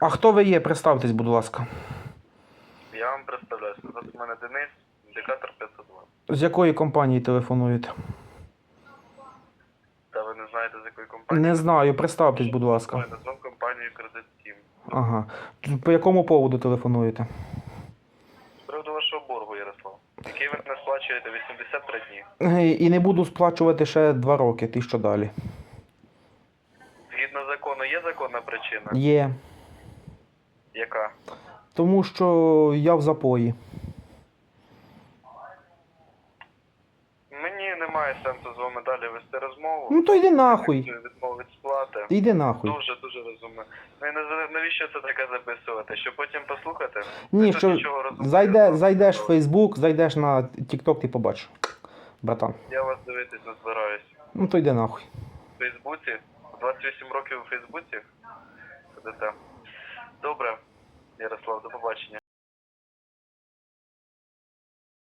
А хто ви є? Представтесь, будь ласка. Я вам представляюся. Зараз у мене Денис, індикатор 502. З якої компанії телефонуєте? Та ви не знаєте, з якої компанії? Не знаю, представтесь, будь ласка. Ми назвемо компанію Кредит Тім. Ага. По якому поводу телефонуєте? З приводу вашого боргу, Ярослав, який ви не сплачуєте 83 дні. І не буду сплачувати ще два роки, ти що далі? Згідно закону, є законна причина? Є. Яка? Тому що я в запої. Мені немає сенсу з вами далі вести розмову. Ну то йди нахуй. Відмови від сплати. Йди нахуй. Дуже дуже розумно. Ну і навіщо це таке записувати? Щоб потім послухати? Ні, Ви що зайде, зайдеш в. Фейсбук, зайдеш на TikTok, ти побачиш. Братан. Я вас дивитись не збираюсь. Ну то йди нахуй. В Фейсбуці? 28 років у Фейсбуці? Сидите. Добре, Ярослав, до побачення.